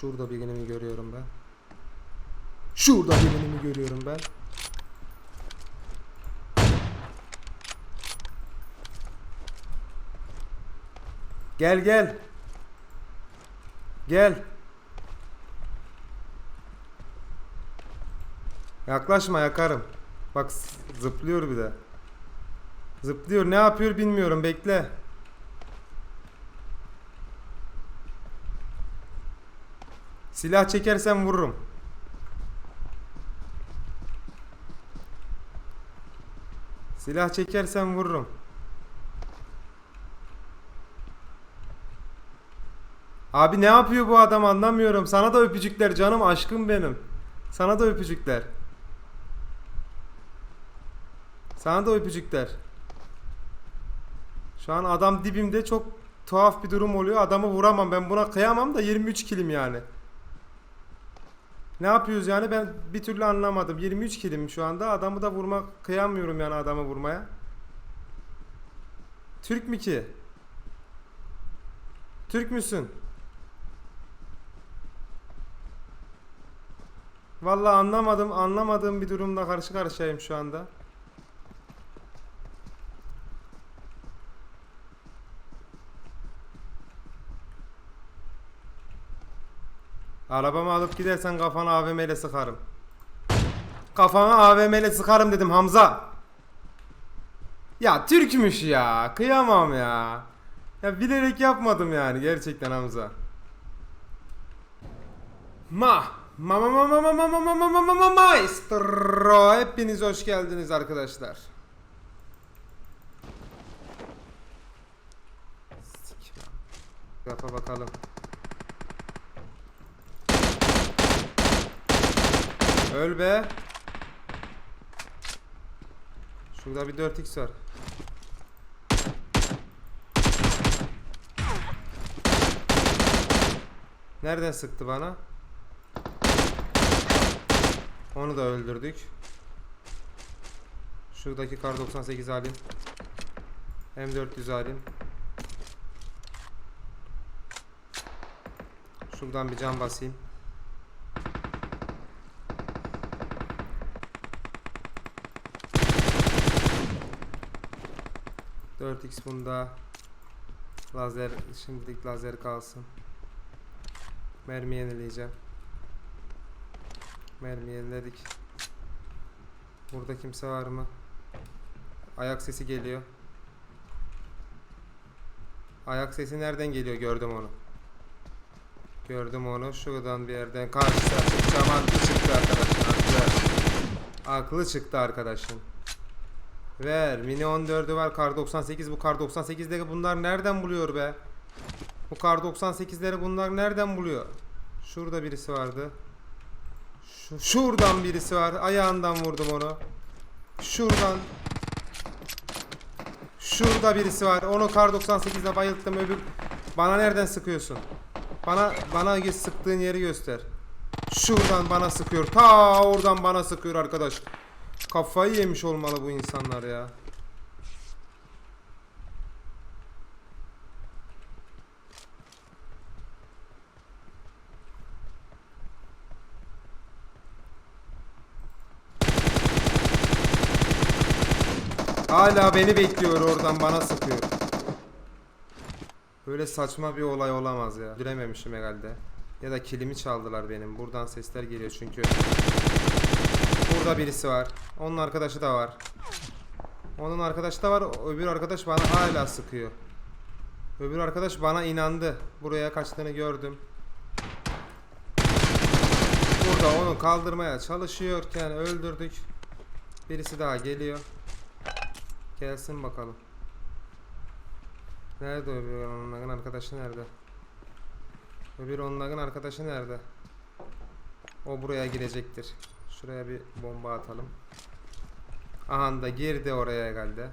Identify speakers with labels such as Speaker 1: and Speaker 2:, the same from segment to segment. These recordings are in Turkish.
Speaker 1: Şurada birini mi görüyorum ben? Şurada birini mi görüyorum ben? Gel gel. Gel. Yaklaşma yakarım. Bak zıplıyor bir de. Zıplıyor. Ne yapıyor bilmiyorum. Bekle. Silah çekersem vururum. Silah çekersem vururum. Abi ne yapıyor bu adam anlamıyorum. Sana da öpücükler canım aşkım benim. Sana da öpücükler. Sana da öpücükler. Şu an adam dibimde çok tuhaf bir durum oluyor. Adamı vuramam. Ben buna kıyamam da 23 kilim yani. Ne yapıyoruz yani ben bir türlü anlamadım. 23 kilim şu anda. Adamı da vurma kıyamıyorum yani adamı vurmaya. Türk mü ki? Türk müsün? Vallahi anlamadım, anlamadığım bir durumla karşı karşıyayım şu anda. Arabamı alıp gidersen kafana AVM ile sıkarım. Kafana AVM ile sıkarım dedim Hamza. Ya Türkmüş ya. Kıyamam ya. Ya bilerek yapmadım yani gerçekten Hamza. Ma ma ma ma ma ma ma ma ma ma ma ma ma maestro. Hepiniz hoş geldiniz arkadaşlar. Yapa bakalım. Öl be. Şurada bir 4x var. Nereden sıktı bana? Onu da öldürdük. Şuradaki kar 98 halim. M400 halim. Şuradan bir can basayım. Dört x bunda. Lazer şimdilik lazer kalsın. Mermi yenileyeceğim. Mermi yeniledik. Burada kimse var mı? Ayak sesi geliyor. Ayak sesi nereden geliyor? Gördüm onu. Gördüm onu. Şuradan bir yerden karşısı açık. Aklı çıktı arkadaşın. Aklı çıktı arkadaşın. Ver. Mini 14'ü var. Kar 98. Bu kar 98'leri bunlar nereden buluyor be? Bu kar 98'leri bunlar nereden buluyor? Şurada birisi vardı. Şu, şuradan birisi var. Ayağından vurdum onu. Şuradan. Şurada birisi var. Onu kar 98'de bayılttım. Öbür bana nereden sıkıyorsun? Bana bana sıktığın yeri göster. Şuradan bana sıkıyor. Ta oradan bana sıkıyor arkadaş. Kafayı yemiş olmalı bu insanlar ya. Hala beni bekliyor oradan bana sıkıyor. Böyle saçma bir olay olamaz ya. Dürememişim herhalde. Ya da kilimi çaldılar benim. Buradan sesler geliyor çünkü. Burada birisi var. Onun arkadaşı da var. Onun arkadaşı da var. Öbür arkadaş bana hala sıkıyor. Öbür arkadaş bana inandı. Buraya kaçtığını gördüm. Burada onu kaldırmaya çalışıyorken öldürdük. Birisi daha geliyor. Gelsin bakalım. Nerede öbür arkadaşı nerede? Öbür onların arkadaşı nerede? O buraya girecektir. Şuraya bir bomba atalım. Aha da girdi oraya herhalde.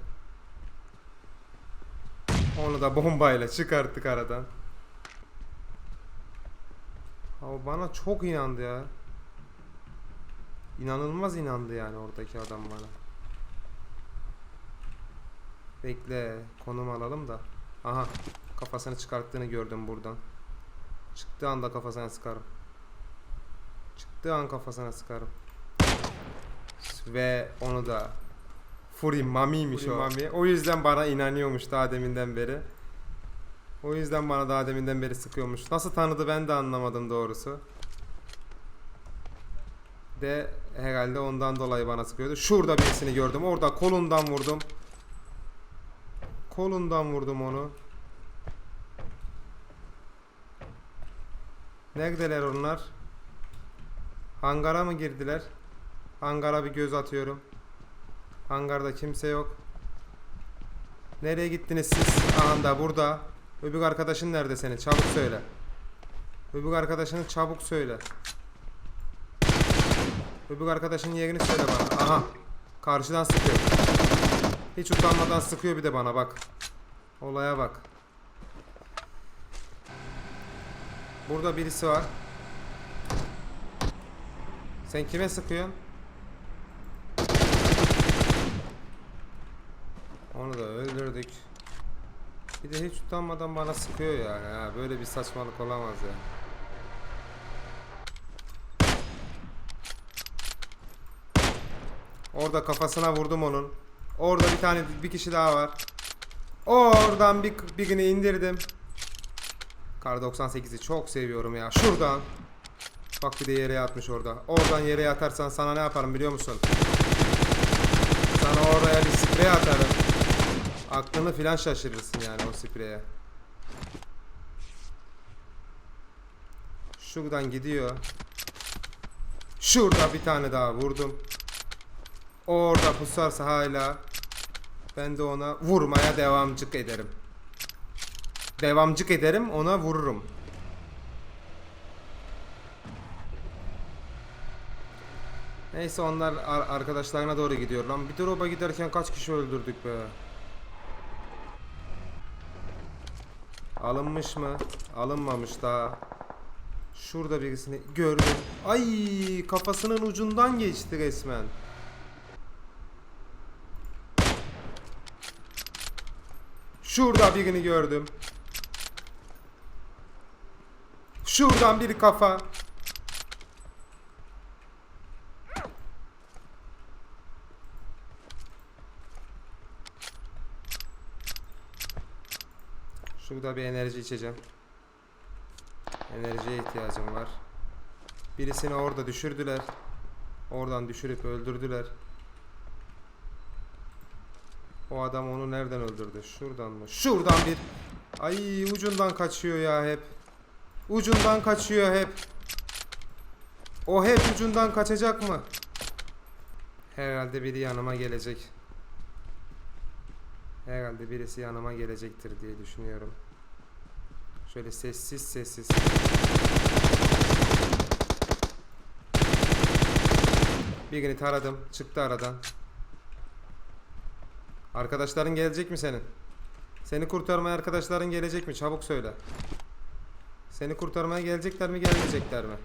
Speaker 1: Onu da bombayla çıkarttık aradan. Ama bana çok inandı ya. İnanılmaz inandı yani oradaki adam bana. Bekle konum alalım da. Aha kafasını çıkarttığını gördüm buradan. Çıktığı anda kafasına sıkarım. Çıktığı an kafasına sıkarım. Ve onu da Furi Mami'ymiş o. Mami. O yüzden bana inanıyormuş daha deminden beri. O yüzden bana daha deminden beri sıkıyormuş. Nasıl tanıdı ben de anlamadım doğrusu. De herhalde ondan dolayı bana sıkıyordu. Şurada birisini gördüm. Orada kolundan vurdum. Kolundan vurdum onu. Neredeler onlar? Hangara mı girdiler? Hangara bir göz atıyorum. Hangarda kimse yok. Nereye gittiniz siz? Anda burada. Öbür arkadaşın nerede senin? Çabuk söyle. Öbür arkadaşını çabuk söyle. Öbür arkadaşın yerini söyle bana. Aha. Karşıdan sıkıyor. Hiç utanmadan sıkıyor bir de bana bak. Olaya bak. Burada birisi var. Sen kime sıkıyorsun? Onu da öldürdük. Bir de hiç utanmadan bana sıkıyor yani. Ha, böyle bir saçmalık olamaz ya. Orada kafasına vurdum onun. Orada bir tane bir kişi daha var. Oradan bir birini indirdim. Kar 98'i çok seviyorum ya. Şuradan. Bak bir de yere yatmış orada. Oradan yere yatarsan sana ne yaparım biliyor musun? Sana oraya bir sprey atarım. Aklını filan şaşırırsın yani o spreye. Şuradan gidiyor. Şurada bir tane daha vurdum. Orada pusarsa hala ben de ona vurmaya devamcık ederim. Devamcık ederim ona vururum. Neyse onlar ar- arkadaşlarına doğru gidiyor lan. Bir drop'a giderken kaç kişi öldürdük be. Alınmış mı? Alınmamış daha. Şurada birisini gördüm. Ay kafasının ucundan geçti resmen. Şurada birini gördüm. Şuradan bir kafa. Şurada bir enerji içeceğim. Enerjiye ihtiyacım var. Birisini orada düşürdüler. Oradan düşürüp öldürdüler. O adam onu nereden öldürdü? Şuradan mı? Şuradan bir. Ay ucundan kaçıyor ya hep. Ucundan kaçıyor hep. O hep ucundan kaçacak mı? Herhalde biri yanıma gelecek. Herhalde birisi yanıma gelecektir diye düşünüyorum. Şöyle sessiz sessiz. Birini taradım. Çıktı aradan. Arkadaşların gelecek mi senin? Seni kurtarmaya arkadaşların gelecek mi? Çabuk söyle. Seni kurtarmaya gelecekler mi gelmeyecekler mi?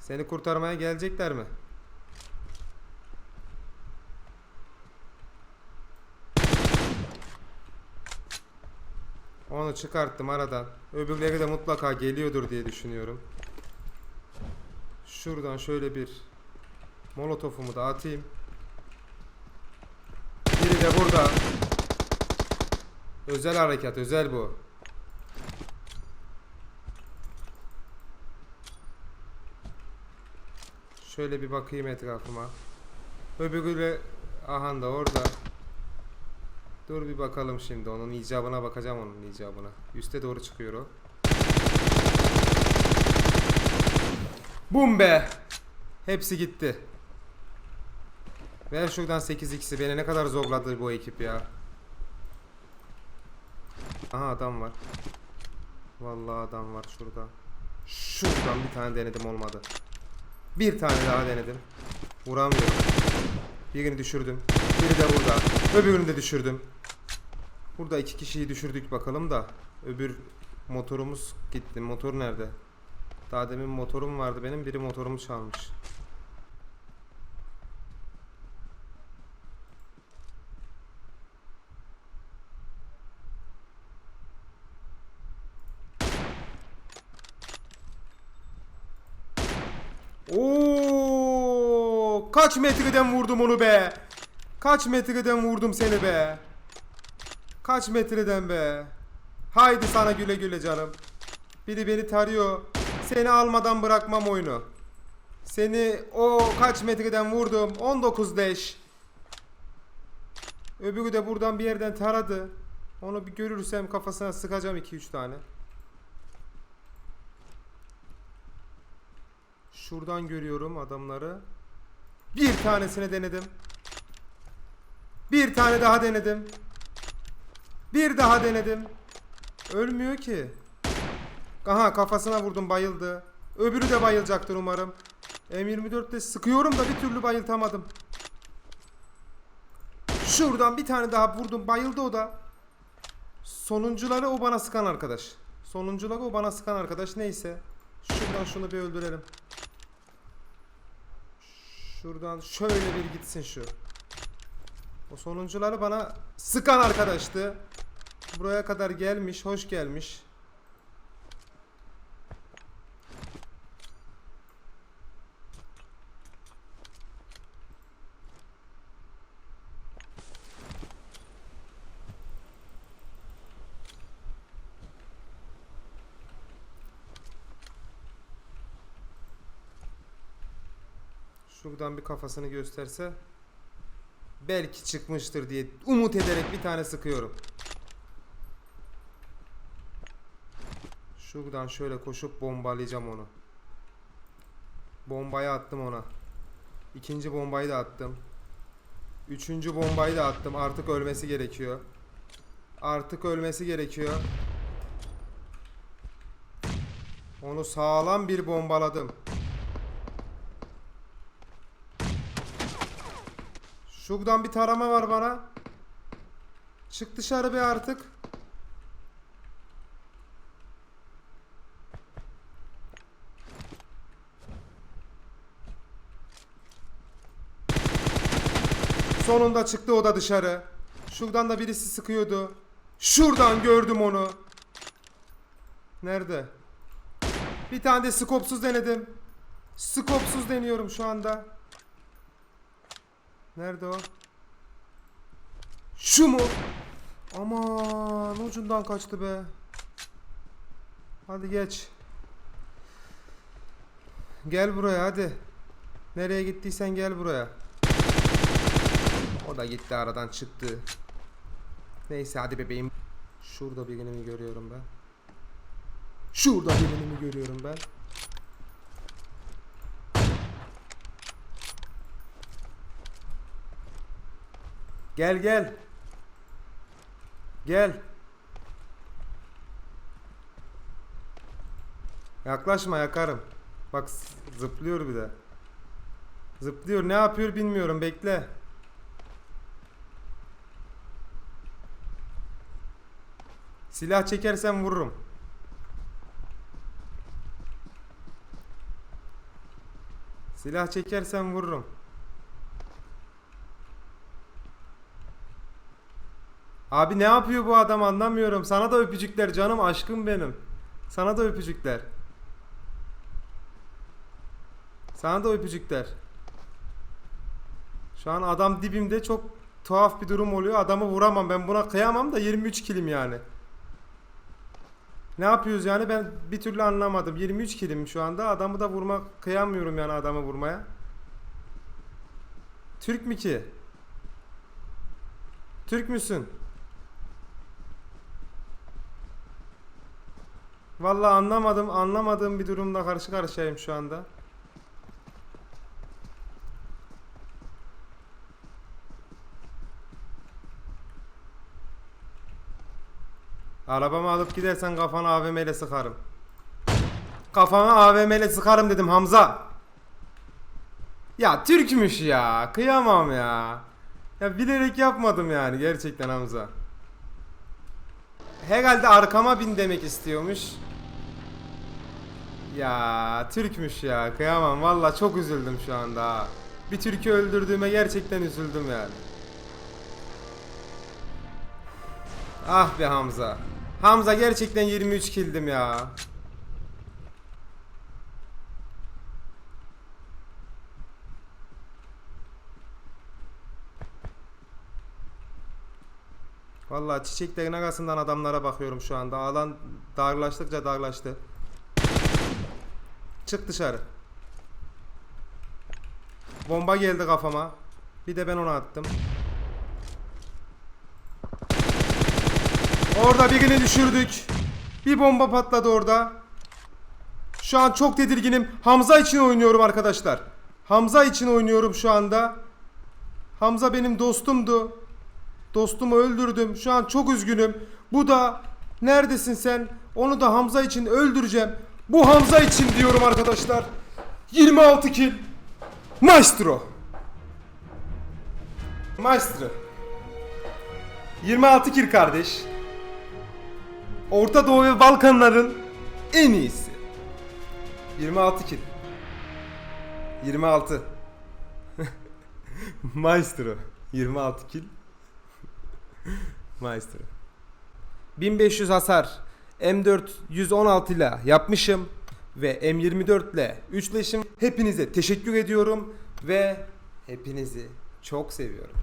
Speaker 1: Seni kurtarmaya gelecekler mi? Onu çıkarttım aradan. Öbürleri de mutlaka geliyordur diye düşünüyorum. Şuradan şöyle bir molotofumu da atayım. Biri de burada. Özel harekat, özel bu. Şöyle bir bakayım etrafıma. Öbürü de aha da orada. Dur bir bakalım şimdi onun icabına bakacağım onun icabına. Üste doğru çıkıyor o. Bum be! Hepsi gitti. Ver şuradan 8x'i. Beni ne kadar zorladı bu ekip ya. Aha adam var. Vallahi adam var şurada. Şuradan bir tane denedim olmadı. Bir tane daha denedim. Vuramıyorum. Birini düşürdüm. Biri de burada. Öbürünü de düşürdüm. Burada iki kişiyi düşürdük bakalım da. Öbür motorumuz gitti. Motor nerede? Daha demin motorum vardı benim. Biri motorumu çalmış. Kaç metreden vurdum onu be? Kaç metreden vurdum seni be? Kaç metreden be? Haydi sana güle güle canım. Biri beni tarıyor. Seni almadan bırakmam oyunu. Seni o kaç metreden vurdum? 19 deş. Öbürü de buradan bir yerden taradı. Onu bir görürsem kafasına sıkacağım 2-3 tane. Şuradan görüyorum adamları. Bir tanesini denedim. Bir tane daha denedim. Bir daha denedim. Ölmüyor ki. Aha kafasına vurdum bayıldı. Öbürü de bayılacaktır umarım. M24'te sıkıyorum da bir türlü bayıltamadım. Şuradan bir tane daha vurdum bayıldı o da. Sonuncuları o bana sıkan arkadaş. Sonuncuları o bana sıkan arkadaş neyse. Şuradan şunu bir öldürelim. Şuradan şöyle bir gitsin şu. O sonuncuları bana sıkan arkadaştı. Buraya kadar gelmiş, hoş gelmiş. Şuradan bir kafasını gösterse belki çıkmıştır diye umut ederek bir tane sıkıyorum. Şuradan şöyle koşup bombalayacağım onu. Bombayı attım ona. İkinci bombayı da attım. Üçüncü bombayı da attım. Artık ölmesi gerekiyor. Artık ölmesi gerekiyor. Onu sağlam bir bombaladım. Şuradan bir tarama var bana. Çık dışarı bir artık. Sonunda çıktı o da dışarı. Şuradan da birisi sıkıyordu. Şuradan gördüm onu. Nerede? Bir tane de skopsuz denedim. Skopsuz deniyorum şu anda. Nerede o? Şu mu? Aman ucundan kaçtı be. Hadi geç. Gel buraya hadi. Nereye gittiysen gel buraya. O da gitti aradan çıktı. Neyse hadi bebeğim. Şurada birini mi görüyorum ben? Şurada birini mi görüyorum ben? Gel gel. Gel. Yaklaşma yakarım. Bak zıplıyor bir de. Zıplıyor ne yapıyor bilmiyorum bekle. Silah çekersen vururum. Silah çekersen vururum. Abi ne yapıyor bu adam anlamıyorum. Sana da öpücükler canım aşkım benim. Sana da öpücükler. Sana da öpücükler. Şu an adam dibimde çok tuhaf bir durum oluyor. Adamı vuramam. Ben buna kıyamam da 23 kilim yani. Ne yapıyoruz yani ben bir türlü anlamadım. 23 kilim şu anda. Adamı da vurmak kıyamıyorum yani adamı vurmaya. Türk mü ki? Türk müsün? Vallahi anlamadım, anlamadığım bir durumla karşı karşıyayım şu anda. Arabamı alıp gidersen kafana AVM ile sıkarım. Kafana AVM ile sıkarım dedim Hamza. Ya Türkmüş ya. Kıyamam ya. Ya bilerek yapmadım yani gerçekten Hamza. Herhalde arkama bin demek istiyormuş. Ya Türkmüş ya kıyamam valla çok üzüldüm şu anda. Bir Türk'ü öldürdüğüme gerçekten üzüldüm yani. Ah be Hamza. Hamza gerçekten 23 kildim ya. Valla çiçeklerin arasından adamlara bakıyorum şu anda. Alan darlaştıkça darlaştı. Çık dışarı. Bomba geldi kafama. Bir de ben onu attım. Orada birini düşürdük. Bir bomba patladı orada. Şu an çok tedirginim. Hamza için oynuyorum arkadaşlar. Hamza için oynuyorum şu anda. Hamza benim dostumdu. Dostumu öldürdüm. Şu an çok üzgünüm. Bu da neredesin sen? Onu da Hamza için öldüreceğim. Bu Hamza için diyorum arkadaşlar. 26 kill. Maestro. Maestro. 26 kill kardeş. Orta Doğu ve Balkanların en iyisi. 26 kill. 26. Maestro. 26 kill. Maestro. 1500 hasar. M4 116 ile yapmışım ve M24 ile üçleşim. Hepinize teşekkür ediyorum ve hepinizi çok seviyorum.